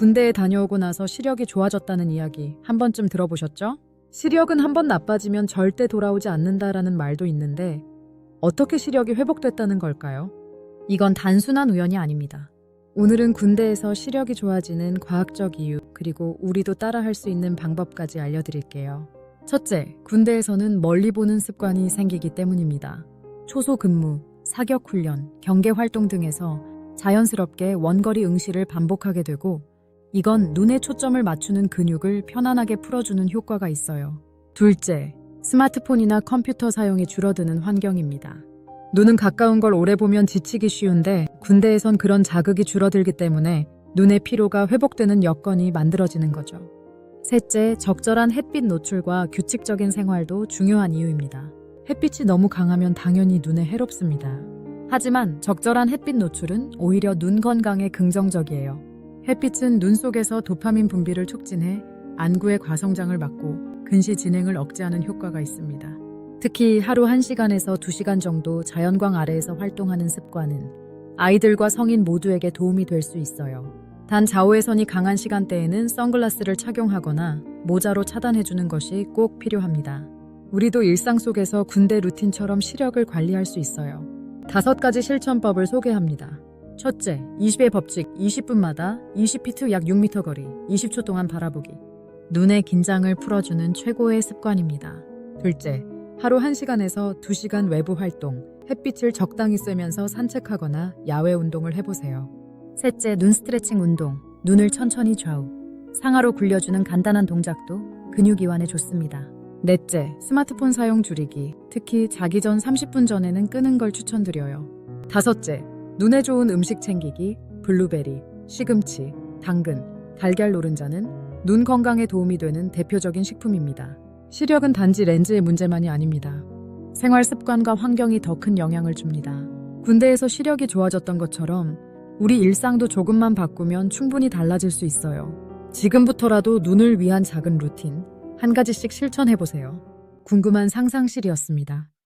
군대에 다녀오고 나서 시력이 좋아졌다는 이야기 한 번쯤 들어보셨죠? 시력은 한 번 나빠지면 절대 돌아오지 않는다라는 말도 있는데 어떻게 시력이 회복됐다는 걸까요? 이건 단순한 우연이 아닙니다. 오늘은 군대에서 시력이 좋아지는 과학적 이유, 그리고 우리도 따라할 수 있는 방법까지 알려드릴게요. 첫째, 군대에서는 멀리 보는 습관이 생기기 때문입니다. 초소 근무, 사격 훈련, 경계 활동 등에서 자연스럽게 원거리 응시를 반복하게 되고 이건 눈에 초점을 맞추는 근육을 편안하게 풀어주는 효과가 있어요. 둘째, 스마트폰이나 컴퓨터 사용이 줄어드는 환경입니다. 눈은 가까운 걸 오래 보면 지치기 쉬운데 군대에선 그런 자극이 줄어들기 때문에 눈의 피로가 회복되는 여건이 만들어지는 거죠. 셋째, 적절한 햇빛 노출과 규칙적인 생활도 중요한 이유입니다. 햇빛이 너무 강하면 당연히 눈에 해롭습니다. 하지만 적절한 햇빛 노출은 오히려 눈 건강에 긍정적이에요. 햇빛은 눈 속에서 도파민 분비를 촉진해 안구의 과성장을 막고 근시 진행을 억제하는 효과가 있습니다. 특히 하루 1시간에서 2시간 정도 자연광 아래에서 활동하는 습관은 아이들과 성인 모두에게 도움이 될 수 있어요. 단 좌우의 선이 강한 시간대에는 선글라스를 착용하거나 모자로 차단해주는 것이 꼭 필요합니다. 우리도 일상 속에서 군대 루틴처럼 시력을 관리할 수 있어요. 다섯 가지 실천법을 소개합니다. 첫째, 20의 법칙 20분마다 20피트 약 6m 거리 20초 동안 바라보기. 눈의 긴장을 풀어주는 최고의 습관입니다. 둘째, 하루 1시간에서 2시간 외부 활동, 햇빛을 적당히 쐬면서 산책하거나 야외 운동을 해보세요. 셋째, 눈 스트레칭 운동, 눈을 천천히 좌우, 상하로 굴려주는 간단한 동작도 근육 이완에 좋습니다. 넷째, 스마트폰 사용 줄이기, 특히 자기 전 30분 전에는 끄는 걸 추천드려요. 다섯째, 눈에 좋은 음식 챙기기, 블루베리, 시금치, 당근, 달걀 노른자는 눈 건강에 도움이 되는 대표적인 식품입니다. 시력은 단지 렌즈의 문제만이 아닙니다. 생활 습관과 환경이 더 큰 영향을 줍니다. 군대에서 시력이 좋아졌던 것처럼 우리 일상도 조금만 바꾸면 충분히 달라질 수 있어요. 지금부터라도 눈을 위한 작은 루틴 한 가지씩 실천해 보세요. 궁금한 상상실이었습니다.